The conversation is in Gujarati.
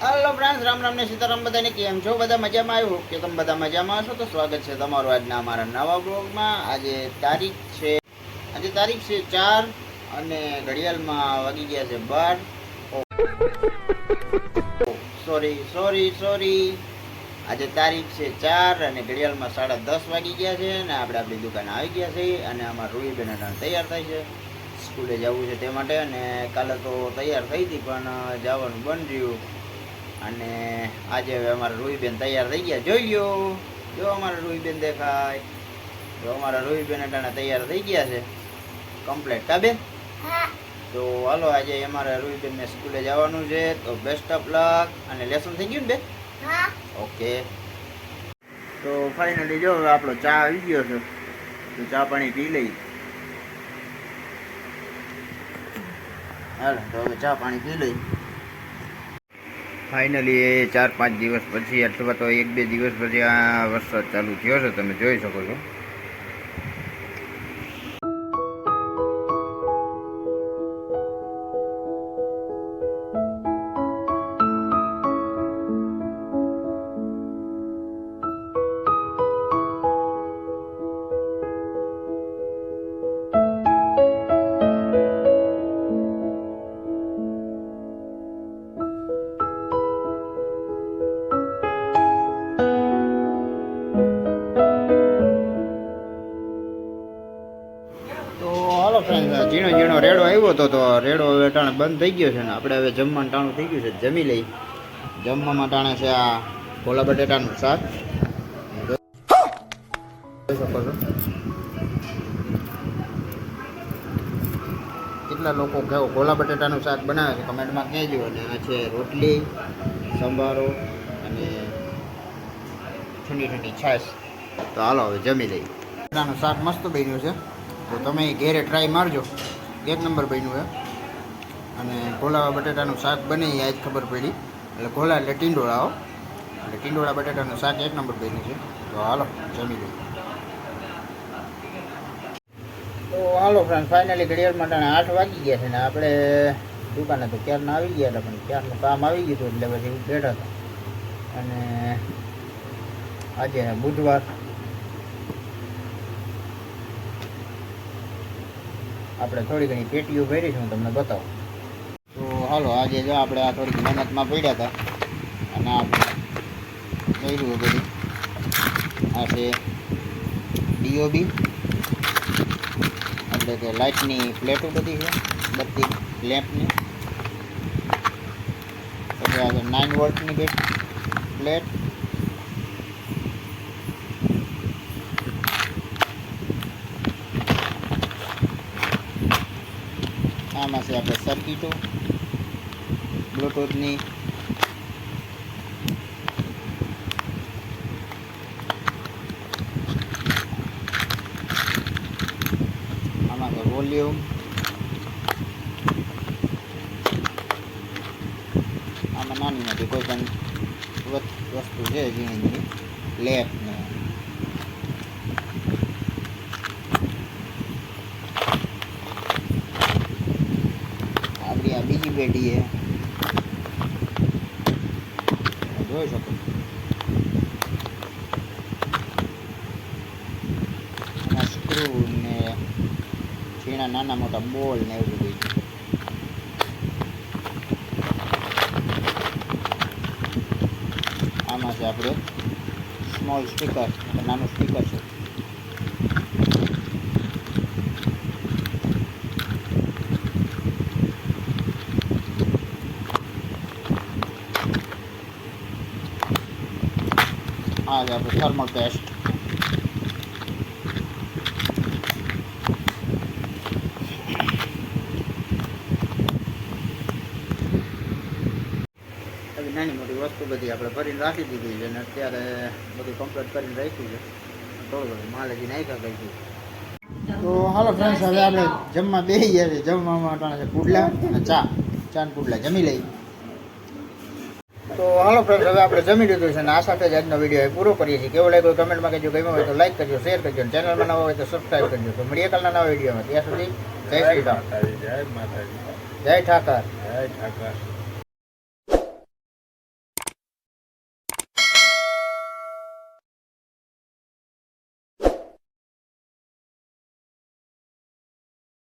હાલો ફ્રેન્ડ્સ રામ રામ ને સીતારામ બધાને કેમ છો? બધા મજામાં? આવ્યું કે તમે બધા મજામાં છો તો સ્વાગત છે તમારું આજના અમારા નવા બ્લોગમાં આજે તારીખ છે, આજે તારીખ છે ચાર અને ઘડિયાળમાં વાગી ગયા છે બાર. સોરી સોરી સોરી આજે તારીખ છે ચાર અને ઘડિયાળમાં સાડા દસ વાગી ગયા છે અને આપણે આપણી દુકાને આવી ગયા છે અને અમારા રૂહીબેન તૈયાર થાય છે. સ્કૂલે જવું છે તે માટે અને કાલે તો તૈયાર થઈ હતી પણ જવાનું બંધ રહ્યું. અને આજે હવે અમારા રૂહીબેન તૈયાર થઈ ગયા. જોઈ લ્યો. જો અમારા રૂહીબેન દેખાય. જો અમારા રૂહીબેન અટાણા તૈયાર થઈ ગયા છે. કમ્પ્લેટ કાબે તો હાલો આજે અમારે રૂહીબેનને સ્કૂલે જવાનું છે. તો બેસ્ટ ઓફ લક અને લેસન થઈ ગયું ને બે ઓકે તો ફાઇનલી જો આપણો ચા આવી ગયો છે. તો ચા પાણી પી લઈ હાલો તો હવે ચા પાણી પી લઈ ફાઇનલી એ ચાર પાંચ દિવસ પછી અથવા તો એક બે દિવસ પછી આ વરસાદ ચાલુ થયો છે. તમે જોઈ શકો છો. ઝીણો ઝીણો રેડો આવ્યો હતો તો રેડો હવે ટાણે બંધ થઈ ગયો છે ને. આપણે હવે જમવાનું ટાણું થઈ ગયું છે, જમી લઈ જમવામાં ટાણે છે આ કોલા બટેટાનું શાક. કેટલા લોકો કેવો કોલા બટેટાનું શાક બનાવે છે? કમેન્ટમાં કહેજો. અને આ છે રોટલી, સંભારો અને ઠંડી ઠંડી છાશ. તો હાલો, હવે જમી લઈએ. બટેટાનું શાક મસ્ત બન્યું છે. તો તમે ઘેરે ટ્રાય મારજો. એક નંબર બન્યું એ અને કોલા બટેટાનું શાક બને એ આજ ખબર પડી. એટલે કોલા એટલે ટીંડોળા આવો એટલે ટીંડોળા બટેટાનું શાક એક નંબર બન્યું છે. તો હાલો, જમી લઈએ. તો હાલો ફ્રેન્ડ ફાઇનલી ઘડિયાળ માટે આઠ વાગી ગયા છે ને આપણે દુકાને તો ક્યારના આવી ગયા હતા, પણ ક્યારનું કામ આવી ગયું હતું એટલે પછી બેઠા હતા. અને આજે બુધવાર આપણે થોડી ઘણી પેટીઓ ભરી છે, હું તમને બતાવું. તો હાલો, આજે જો આપણે આ થોડીક મહેનતમાં પડ્યા હતા, અને આપણે કર્યું બધું. આ છે ડીઓબી એટલે કે લાઇટની પ્લેટો બધી છે, બધી લેમ્પની. પછી આ નાઇન વોલ્ટની બેટ પ્લેટ આમાં છે આપણે સર્કિટો, બ્લૂટૂથની. આમાં છે વોલ્યુમ. આમાં નાની મોટી કોઈ પણ વસ્ત- છે ઝીણી ઝીણી લેપ પેઢી છે જોઈ શકો. સ્ક્રૂ ને ઝીણા નાના મોટા બોલ ને એવું બધું. આમાં છે આપણે સ્મોલ સ્પીકર નાનું સ્પીકર છે. આ છે આપણે થર્મલ પેસ્ટ નાની મોટી વસ્તુ બધી આપણે ભરીને રાખી દીધી છે અને અત્યારે બધું કમ્પ્લીટ કરીને રાખ્યું છે થોડું ઘણું માલ હજી નાખ્યા કઈ તો હાલો ફ્રેન્ડ્સ હવે આપણે જમવા બેસી ગયા છે જમવામાં છે પુડલા અને ચા ચા ને પુડલા જમી લઈ તો હાલો ફ્રેન્ડ્સ હવે આપણે જમી લીધું છે અને આ સાથે જ આજનો વીડિયો પૂરો કરીએ છીએ. કેવો લાગ્યો કમેન્ટમાં કહેજો ગમ્યો હોય તો લાઈક કરજો શેર કરજો ચેનલમાં નવા હોય તો સબસ્ક્રાઈબ કરજો. તો મળીએ કાલના નવા વિડીયોમાં ત્યાં સુધી જય શ્રી રામ. જય માતાજી. જય ઠાકર. જય ઠાકર.